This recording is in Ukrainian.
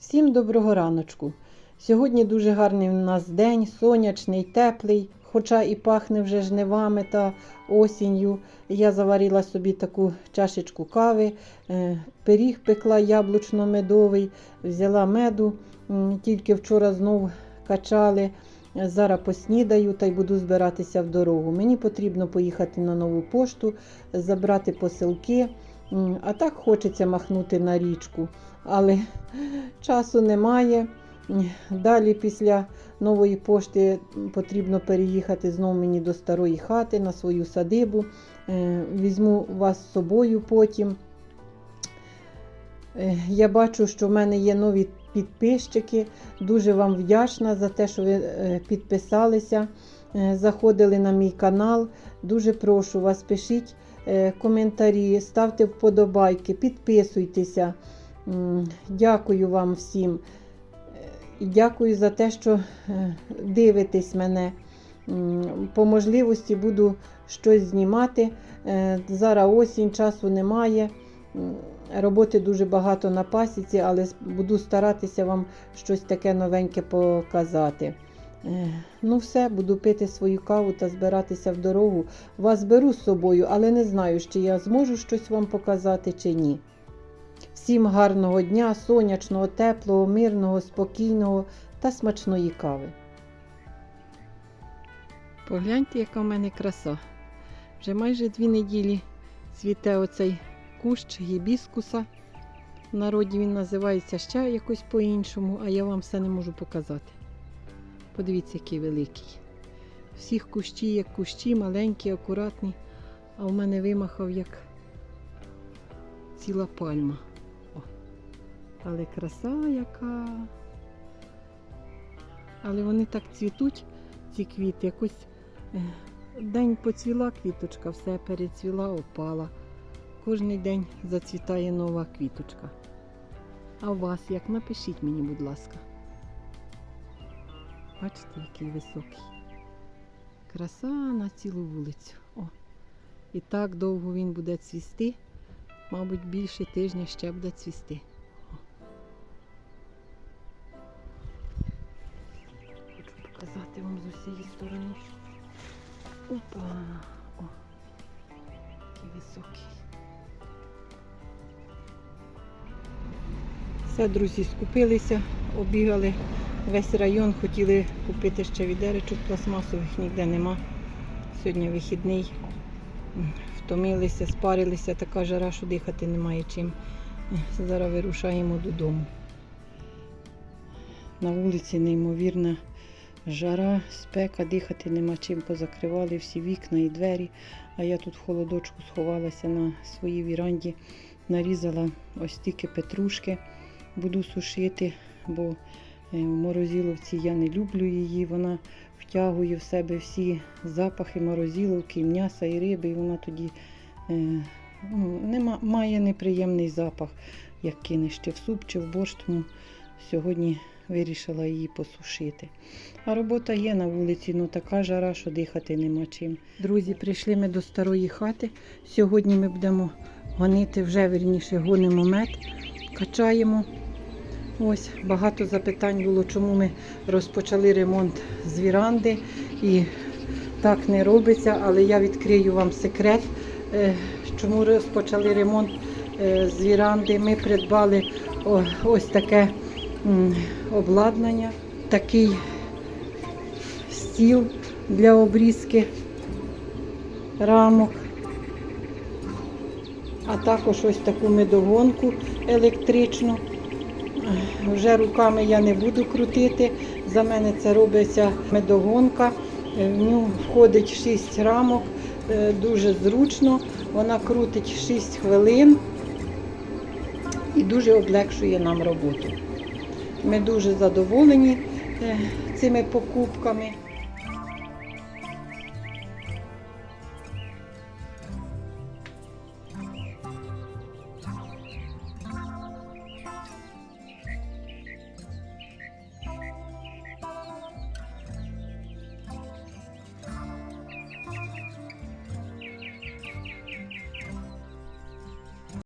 Всім доброго раночку. Сьогодні дуже гарний у нас день, сонячний, теплий, хоча і пахне вже жнивами та осінню. Я заварила собі таку чашечку кави, е, пиріг пекла яблучно-медовий, взяла меду, тільки вчора знов качали. Зараз поснідаю та й буду збиратися в дорогу. Мені потрібно поїхати на нову пошту, забрати посилки. А так хочеться махнути на річку, але часу немає. Далі після нової пошти потрібно переїхати знову мені до старої хати на свою садибу. Е, Візьму вас з собою потім. Е, Я бачу, що в мене є нові підписчики. Дуже вам вдячна за те, що ви е, підписалися, заходили на мій канал. Дуже прошу вас, пишіть коментарі, ставте вподобайки, підписуйтеся. Дякую вам всім. Е, дякую за те, що е, дивитесь мене. По можливості буду щось знімати. Е, Зараз осінь, часу немає. Роботи дуже багато на пасіці, але буду старатися вам щось таке новеньке показати. Е, Ну, все, буду пити свою каву та збиратися в дорогу. Вас беру з собою, але не знаю, чи я зможу щось вам показати чи ні. Всім гарного дня, сонячного, теплого, мирного, спокійного та смачної кави. Погляньте, яка в мене краса. Вже майже дві неділі цвіте оцей кущ гібіскуса. В народі він називається ще якось по-іншому, а я вам все не можу показати. Подивіться, який великий. Всіх кущі, як кущі, маленькі, акуратні, а у мене вимахав як ціла пальма. О. Але краса яка. Але вони так цвітуть, ці квіти. Якось е, день поцвіла квіточка, все перецвіла, опала. Кожний день зацвітає нова квіточка. А у вас як? Напишіть мені, будь ласка. Бачите, який високий. Краса на цілу вулицю. О. І так довго він буде цвісти. Мабуть, більше тижня ще буде цвісти. О. Хочу показати вам з усієї сторони. Опа! О, який високий. Все, друзі, скупилися, обігали весь район, хотіли купити ще відеречок пластмасових, ніде нема. Сьогодні вихідний. Втомилися, спарилися, така жара, що дихати немає чим. Зараз вирушаємо додому. На вулиці неймовірна жара, спека, дихати нема чим, позакривали всі вікна і двері. А я тут в холодочку сховалася на своїй віранді, нарізала ось тільки петрушки буду сушити, бо в морозиловці я не люблю її. Вона втягує в себе всі запахи морозиловки, і м'яса і риби, і вона тоді е, ну, нема, має неприємний запах, як кинеш чи в суп, чи в борщ. Тому сьогодні вирішила її посушити. А робота є на вулиці, ну така жара, що дихати нема чим. Друзі, прийшли ми до старої хати. Сьогодні ми будемо гонити, вже вірніше гонимо мед, качаємо. Ось багато запитань було, чому ми розпочали ремонт з віранди. І так не робиться, але я відкрию вам секрет, е, чому розпочали ремонт е, з віранди. Ми придбали ось таке обладнання, такий стіл для обрізки рамок. А також ось таку медогонку електричну. Вже руками я не буду крутити. За мене це робиться медогонка. Е, В нього входить 6 рамок, е, дуже зручно. Вона крутить 6 хвилин і дуже облегшує нам роботу. Ми дуже задоволені е, цими покупками.